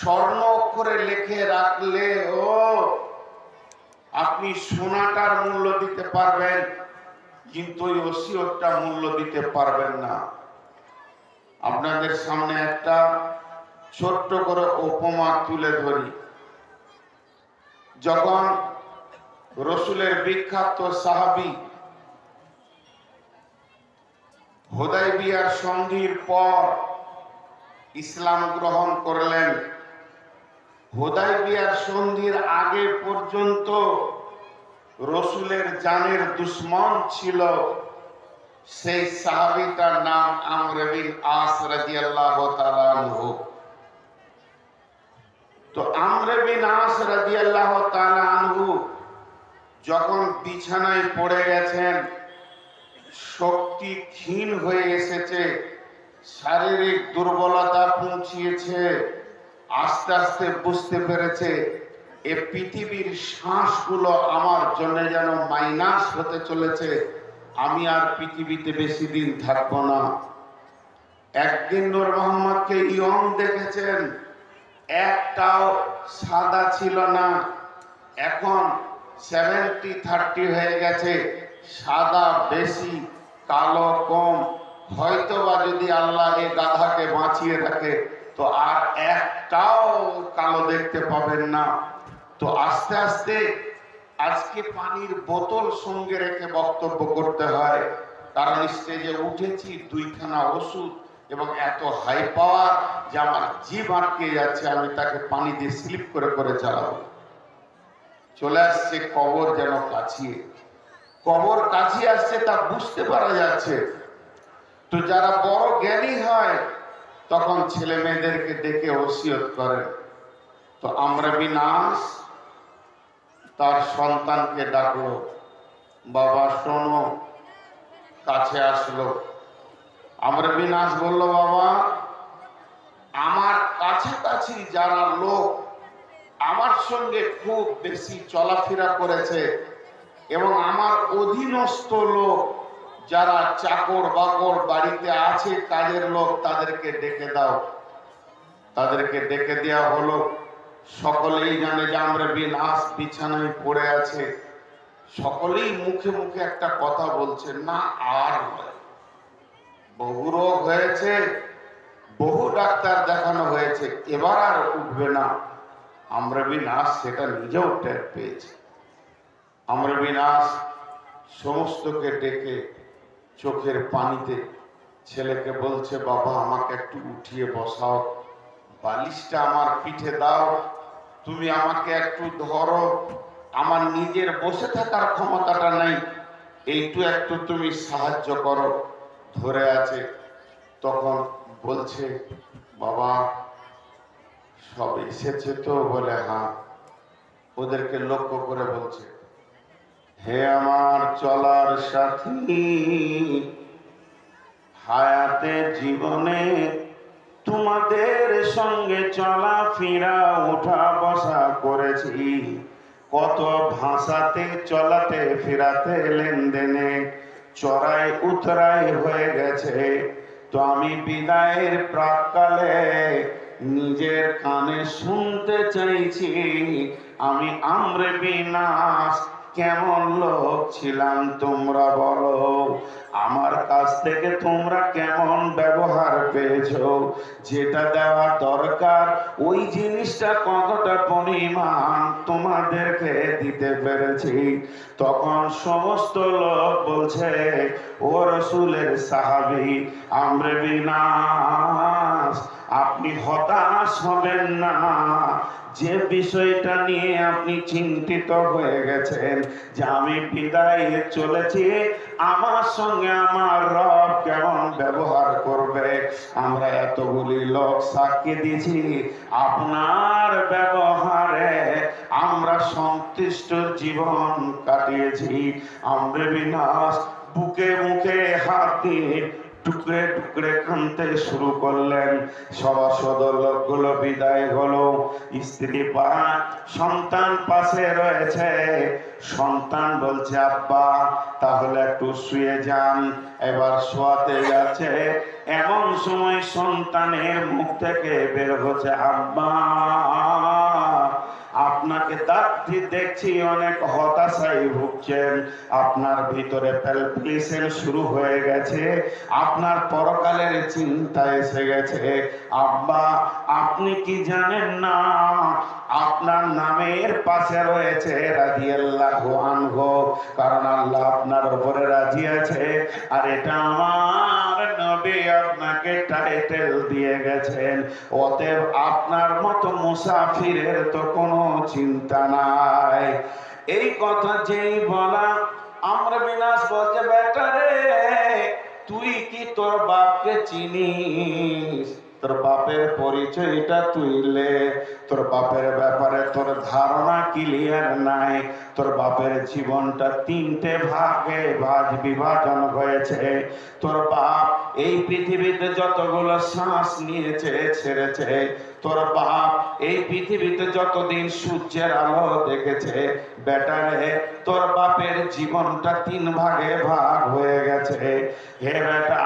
স্বর্ণ অক্ষরে লিখে রাখলে ও, আপনি সোনাটার মূল্য দিতে পারবেন, কিন্তু ওই ওসিয়তটা মূল্য দিতে পারবেন না। আপনাদের সামনে একটা ছোট্ট করে উপমা তুলে ধরি। যখন রসুলের বিখ্যাত সাহাবি হোদাই বিয়ার সন্ধির পর ইসলাম গ্রহণ করলেন হোদাই বিয়ার সন্ধির আগে পর্যন্ত রসুলের জানের দুশ্মন ছিল। সেই সাহাবিটার নাম আমর বিন আস তাআলা আনহু। তো আমর বিন আস তাআলা আনহু যখন বিছানায় পড়ে গেছেন, শক্তি ক্ষীণ হয়ে এসেছে, শারীরিক দুর্বলতা পৌঁছিয়েছে আস্তে আস্তে বুঝতে পেরেছে, এ পৃথিবীর শ্বাসগুলো আমার জন্য যেন মাইনাস হতে চলেছে, আমি আর পৃথিবীতে বেশি দিন থাকব না। একদিন নূর মোহাম্মদকে ইয়ং দেখেছেন, একটাও সাদা ছিল না, এখন সেভেন্টি থার্টি হয়ে গেছে, সাদা, বেশি, কালো, কম, হয়তোবা যদি আল্লাহ এই গাধাকে বাঁচিয়ে রাখে তো আর একটাও কালো দেখতে পাবেন না। তো আস্তে আস্তে আজকে পানির বোতল সঙ্গে রেখে বক্তব্য করতে হয়। কারণ স্টেজে উঠেছি, দুইখানা ওষুধ এবং এত হাই পাওয়ার যে আমার জিভ আটকে যাচ্ছে, আমি তাকে পানি দিয়ে স্লিপ করে করে চালাবো চলে আসছে কবর যেন কাছিয়ে কবর কাছিয়ে আসছে তা বুঝতে পারা যাচ্ছে। তো যারা বড় জ্ঞানী হয় তখন ছেলে মেয়েদেরকে ডেকে ওসিয়ত করে। তো আমরা বিনাশ, তার সন্তানকে ডাকলো, বাবা, শোনো, কাছে আসলো। আমরা বিনাশ বলল, বাবা, আমার কাছাকাছি যারা লোক আমার সঙ্গে খুব বেশি চলাফেরা করেছে এবং আমার অধীনস্থ লোক যারা চাকর বাকর বাড়িতে আছে কাজের লোক তাদেরকে ডেকে দাও। তাদেরকে ডেকে দেওয়া হলো। সকলেই জানে যে আমরা বিনাশ বিছানায় পড়ে আছে। সকলেই মুখে মুখে একটা কথা বলছে, না, আর নয়। বহু রোগ হয়েছে, বহু ডাক্তার দেখানো হয়েছে, এবার আর উঠবে না। আমরা বিনাশ সেটা নিজেও টের পেয়েছি। আমরা বিনাশ সমস্তকে ডেকে চোখের পানিতে ছেলেকে বলছে, বাবা, আমাকে একটু উঠিয়ে বসাও। বালিশটা আমার পিঠে দাও। তুমি আমাকে একটু ধরো। আমার নিজের বসে থাকার ক্ষমতাটা নাই। এইটু একটু তুমি সাহায্য করো। ধরে আছে। তখন বলছে, বাবা, সব এসেছে তো? বলে হ্যাঁ। ওদেরকে লক্ষ্য করে বলছে হে আমার চলার সাথী, হায়াতে জীবনে তোমাদের সঙ্গে চলা ফিরা, উঠা বসা করেছি। কত ভাষাতে, চলাতে, ফিরাতে, লেনদেনে চড়াই উতরাই হয়ে গেছে। তো আমি বিদায়ের প্রাককালে নিজের কানে শুনতে চাইছি। আমি আমরে বিনাশ কেমন লোক ছিলাম তোমরা বলো। আমার কাছ থেকে তোমরা কেমন ব্যবহার পেয়েছ? যেটা দেওয়া দরকার, ওই জিনিসটা কতটা পরিমাণ তোমাদেরকে দিতে পেরেছি। তখন সমস্ত লোক বলছে, ও রসুলের সাহাবি, আমরে বিনাশ আপনি হতাশ হবেন না। যে বিষয়টা নিয়ে আপনি চিন্তিত হয়ে গেছেন, যে আমি বিদায় চলেছি, আমার সঙ্গে আমার রব কেমন ব্যবহার করবে? আমরা এতগুলি লোক সাক্ষী দিয়েছি। আপনার ব্যবহারে আমরা সন্তুষ্ট জীবন কাটিয়েছি। আমরা বিনাশ বুকে মুখে হাত দিয়ে টুকরে টুকরে কানতে শুরু করলেন। সভাসদ লোকগুলো বিদায় হলো। স্ত্রী পা, সন্তান পাশে রয়েছে। সন্তান বলছে, আব্বা, তাহলে একটু শুয়ে যান। এবার শোয়াতে যাচ্ছে। এমন সময় সন্তানের মুখ থেকে বের হচ্ছে, আব্বা আপনাকে তাকটি দেখছি, অনেক হতাশায় ভুগছেন। আপনার ভিতরে প্যালপিটেশন শুরু হয়ে গেছে। আপনার পরকালের চিন্তা এসে গেছে। আব্বা, আপনি কি জানেন না? আপনার নামের পাশে রয়েছে রাদিয়াল্লাহু আনহু। কারণ আল্লাহ আপনার উপরে রাজি আছে। আর এটা আমার নবী আপনাকে টাইটেল দিয়ে গেছেন। অতএব আপনার মতো মুসাফিরের তো কোনো চিন্তা নাই। এই কথা যেই বলা, আমরা বিনাশ বলছে, বেটা রে, তুই কি তোর বাপকে চিনিস? তোর বাপের পরিচয়টা তুই লে। তোর বাপের ব্যাপারে তোর ধারণা ক্লিয়ার নাই। তোর বাপের জীবনটা তিনটে ভাগে ভাগ বিভাজন হয়েছে। তোর বাপ এই পৃথিবীতে যতগুলো শ্বাস নিয়েছে, ছেড়েছে, তোর বাপ, এই পৃথিবীতে যতদিন সূর্যের আলো দেখেছে বেটারে তোর বাপের জীবনটা তিন ভাগে ভাগ হয়ে গেছে। হে বেটা,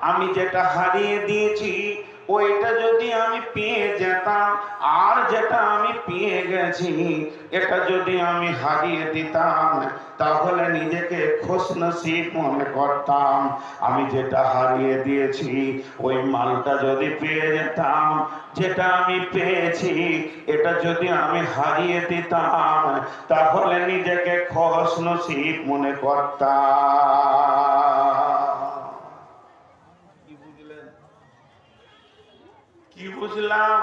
আমি যেটা হারিয়ে দিয়েছি ওইটা যদি আমি পেয়ে যেতাম, আর যেটা আমি পেয়ে গেছি, এটা যদি আমি হারিয়ে দিতাম, তাহলে নিজেকে খুশনসিব মনে করতাম। আমি যেটা হারিয়ে দিয়েছি, ওই মালটা যদি পেয়ে যেতাম, যেটা আমি পেয়েছি, এটা যদি আমি হারিয়ে দিতাম, তাহলে নিজেকে খুশনসিব মনে করতাম কি বুঝলেন কি বুঝলাম?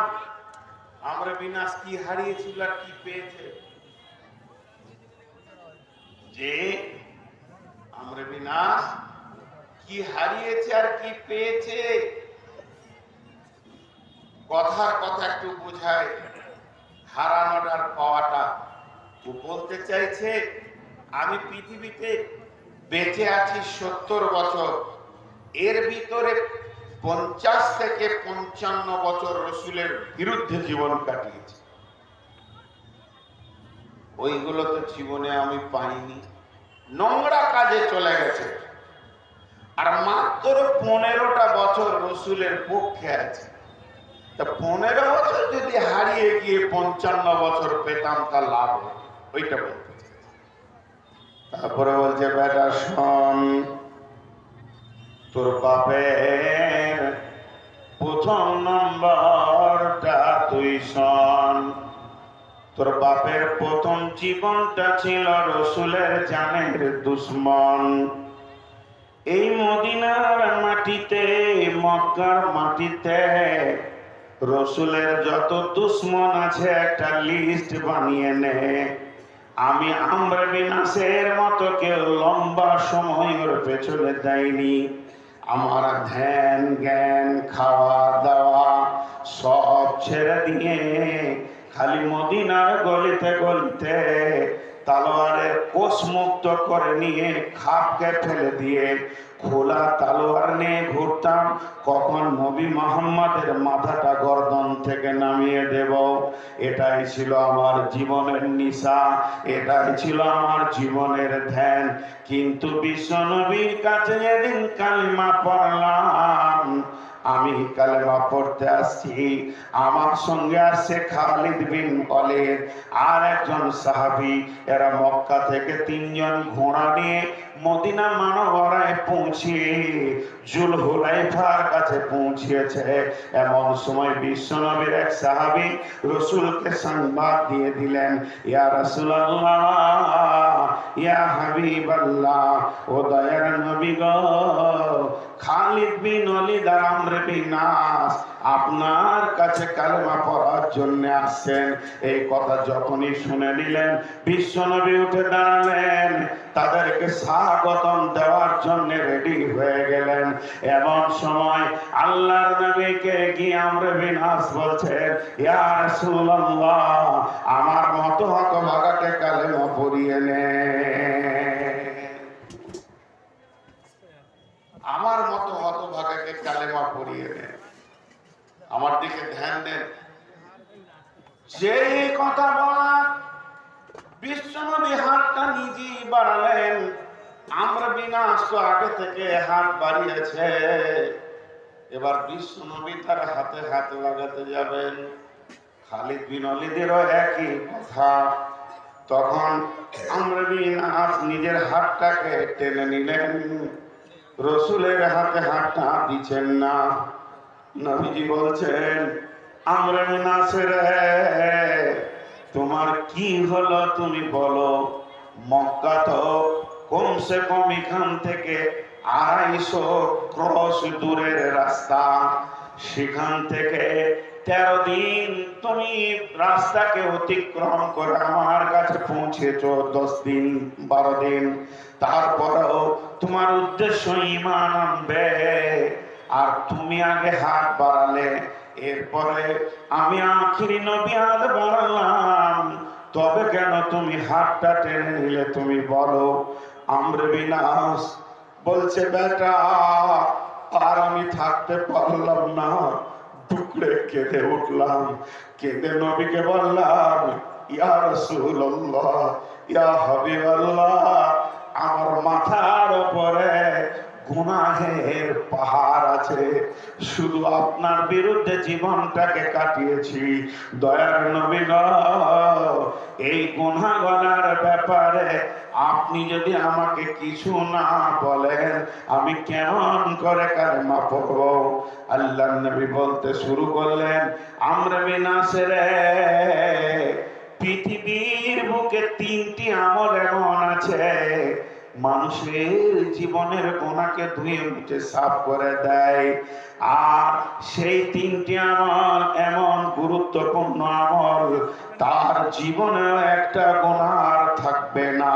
আমরা বিনাশ কি হারিয়েছিল আর কি পেয়েছে? যে আমরা বিনাশ কি হারিয়েছে আর কি পেয়েছে? কথার কথা একটু বোঝায়। হারানোটার পাওয়াটা ও বলতে চাইছে, আমি পৃথিবীতে বেঁচে আছি সত্তর বছর। এর ভিতরে পঞ্চাশ থেকে পঞ্চান্ন বছর রসুলের বিরুদ্ধে জীবন কাটিয়েছি। ওইগুলো তো জীবনে আমি পাইনি। নোংরা কাজে চলে গেছে। আর মাত্র পনেরোটা বছর রসুলের পক্ষে আছে। তা পনেরো বছর যদি হারিয়ে গিয়ে পঞ্চান্ন বছর পেতাম, তা লাভ। ওইটা বলতে তারপরে বলছে, বেটা শোন, তোর বাপের প্রথম নম্বরটা তুই শোন। তোর বাপের প্রথম জীবনটা ছিল রসুলের জানের দুশ্মন। এই মদিনার মাটিতে, মক্কার মাটিতে রসুলের যত দুশ্মন আছে একটা লিস্ট বানিয়ে নে। আমি আমরা বিনাশের মতো কেউ লম্বা সময় ওর পেছনে দেয়নি আমার ধ্যান জ্ঞান খাওয়া দাওয়া সব ছেড়ে দিয়ে খালি মদিনার গলিতে গলিতে তালোয়ারের কোষ মুক্ত করে নিয়ে খাপকে ফেলে দিয়ে খোলা তালোয়ার নিয়ে ঘুরতাম। কখন নবী মোহাম্মদের মাথাটা গর্দন থেকে নামিয়ে দেব, এটাই ছিল আমার জীবনের নিশা, এটাই ছিল আমার জীবনের ধ্যান। কিন্তু বিশ্ব নবীর কাছে যেদিন কালিমা পড়লাম আমি কালেমা পড়তে আসছি। আমার সঙ্গে আসছে খালিদ বিন অলের আর একজন সাহাবি। এরা মক্কা থেকে তিনজন ঘোড়া নিয়ে মদিনা মানবরায় পৌঁছিয়ে জুল হুলাইফার কাছে পৌঁছিয়েছে এমন সময় বিশ্বনবীর এক সাহাবি রসুলকে সংবাদ দিয়ে দিলেন, ইয়া রাসূলুল্লাহ, ইয়া ও দয়ার নবী গো, খালিদ বিন আর আমর আপনার কাছে কালেমা পড়ার জন্য আসছেন। এই কথা যখনই শুনে নিলেন বিশ্বনবী উঠে দাঁড়ালেন। তাদেরকে স্বাগতম দেওয়ার জন্য রেডি হয়ে গেলেন। এমন সময় আল্লাহর নবীকে গিয়ে আমরা বিনাশ বলছেন, ইয়া রাসূলুল্লাহ, আমার মতো হতভাগাকে কালেমা পড়িয়ে নে। আমার মতো হতভাগাকে কালেমা পড়িয়ে দেন আমার দিকে ধ্যান দেন। যেই কথা বলা বিশ্বনবী হাতটা নিজেই বাড়ালেন। আমরা বিনাশ তো আগে থেকে হাত বাড়িয়েছে। এবার বিশ্বনবী তার হাতে হাত লাগাতে যাবেন। খালিদ বিন অলিদেরও একই কথা। তখন আমরা বিনাশ নিজের হাতটাকে টেনে নিলেন। রসুলের হাতে হাতটা দিচ্ছেন না। নবীজি বলছেন আমরা নাসের তোমার কি হলো তুমি বলো? মক্কা তো কমসে কম এখান থেকে আড়াইশো ক্রস দূরের রাস্তা। সেখান থেকে তেরো দিন তুমি রাস্তাকে অতিক্রম করে আমার কাছে পৌঁছেছ দশ দিন, বারো দিন। তারপরেও তোমার উদ্দেশ্য ইমান আনবে। আর তুমি আগে হাত বাড়ালে এরপরে আমি আখিরি নবী হাত বাড়ালাম তবে কেন তুমি হাতটা টেনে নিলে তুমি বলো? আমরা বিনাশ বলছে, বেটা, আর আমি থাকতে পারলাম না। টুকরে কেঁদে উঠলাম। কেঁদে নবীকে বললাম, ইয়া রাসূলুল্লাহ, ইয়া হাবিবাল্লাহ, আমার মাথার উপরে গুনাহের পাহাড় আছে শুধু আপনার বিরুদ্ধে জীবনটাকে কাটিয়েছি। দয়ার নবী গো, এই গুনাহগার ব্যাপারে আপনি যদি আমাকে কিছু না বলেন আমি কেমন করে কালেমা পড়ব? আল্লাহ নবী বলতে শুরু করলেন আমরা বিনাশের পৃথিবীর বুকে তিনটি আমল এমন আছে। মানুষের জীবনের গোনাকে ধুয়ে মুছে সাফ করে দেয়। আর সেই তিনটি আমল এমন গুরুত্বপূর্ণ আমল, তার জীবনে একটা গোনার থাকবে না।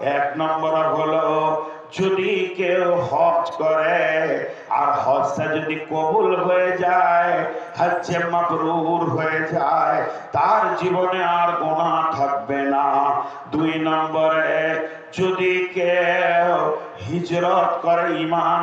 এক নম্বর হলো যদি কেউ হজ করে, আর হজটা যদি কবুল হয়ে যায় হচ্ছে মাবরুর হয়ে যায়, তার জীবনে আর গোনা থাকবে না। দুই নম্বরে, যদি কেউ হিজরত করে ইমান